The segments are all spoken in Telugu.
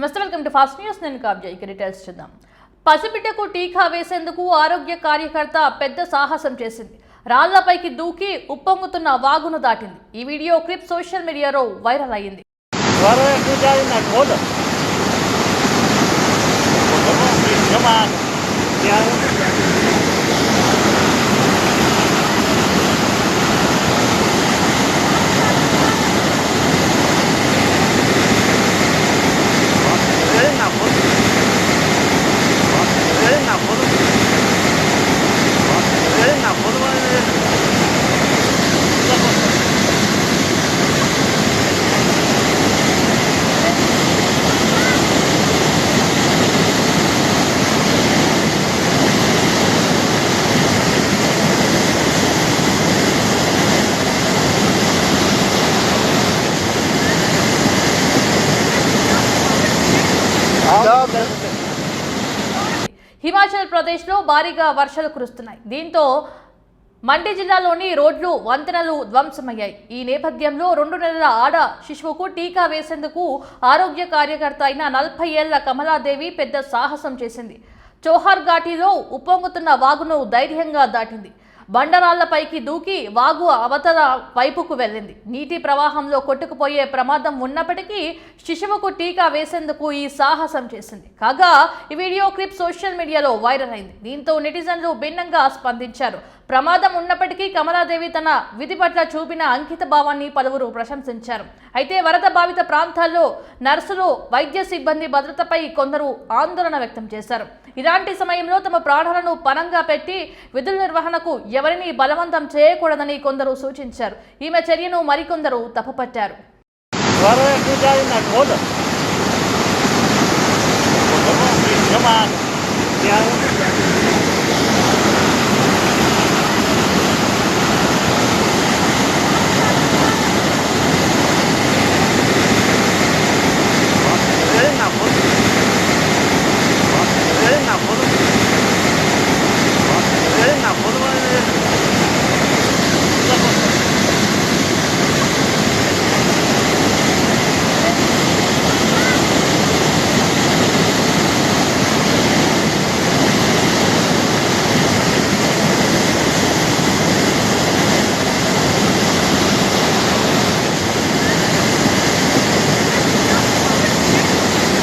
నమస్తే వెల్కమ్ టు ఫాస్ట్ న్యూస్. నేను కాబ్జా ఇక డీటెయిల్స్ చూద్దాం. పసిబిడ్డకు టీకా వేసేందుకు ఆరోగ్య కార్యకర్త పెద్ద సాహసం చేసింది. రాళ్ళపైకి దూకి ఉప్పొంగుతున్న వాగును దాటింది. ఈ వీడియో క్లిప్ సోషల్ మీడియాలో వైరల్ అయ్యింది. హిమాచల్ ప్రదేశ్లో భారీగా వర్షాలు కురుస్తున్నాయి. దీంతో మండి జిల్లాలోని రోడ్లు వంతెనలు ధ్వంసమయ్యాయి. ఈ నేపథ్యంలో రెండు నెలల ఆడ శిశువుకు టీకా వేసేందుకు ఆరోగ్య కార్యకర్త అయిన నలభై ఏళ్ళ కమలాదేవి పెద్ద సాహసం చేసింది. చోహార్ ఘాటీలో ఉప్పొంగుతున్న వాగును ధైర్యంగా దాటింది. బండరాళ్ళపైకి దూకి వాగు అవతల వైపుకు వెళ్ళింది. నీటి ప్రవాహంలో కొట్టుకుపోయే ప్రమాదం ఉన్నప్పటికీ శిశువుకు టీకా వేసేందుకు ఈ సాహసం చేసింది. కాగా ఈ వీడియో క్లిప్ సోషల్ మీడియాలో వైరల్ అయింది. దీంతో నెటిజన్లు భిన్నంగా స్పందించారు. ప్రమాదం ఉన్నప్పటికీ కమలాదేవి తన విధి పట్ల చూపిన అంకిత భావాన్ని పలువురు ప్రశంసించారు. అయితే వరద బాధిత ప్రాంతాల్లో నర్సులు వైద్య సిబ్బంది భద్రతపై కొందరు ఆందోళన వ్యక్తం చేశారు. ఇలాంటి సమయంలో తమ ప్రాణాలను పనంగా పెట్టి విధుల నిర్వహణకు ఎవరిని బలవంతం చేయకూడదని కొందరు సూచించారు. ఈమె చర్యను మరికొందరు తప్పుపట్టారు. Agora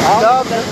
Abi. Devam edelim.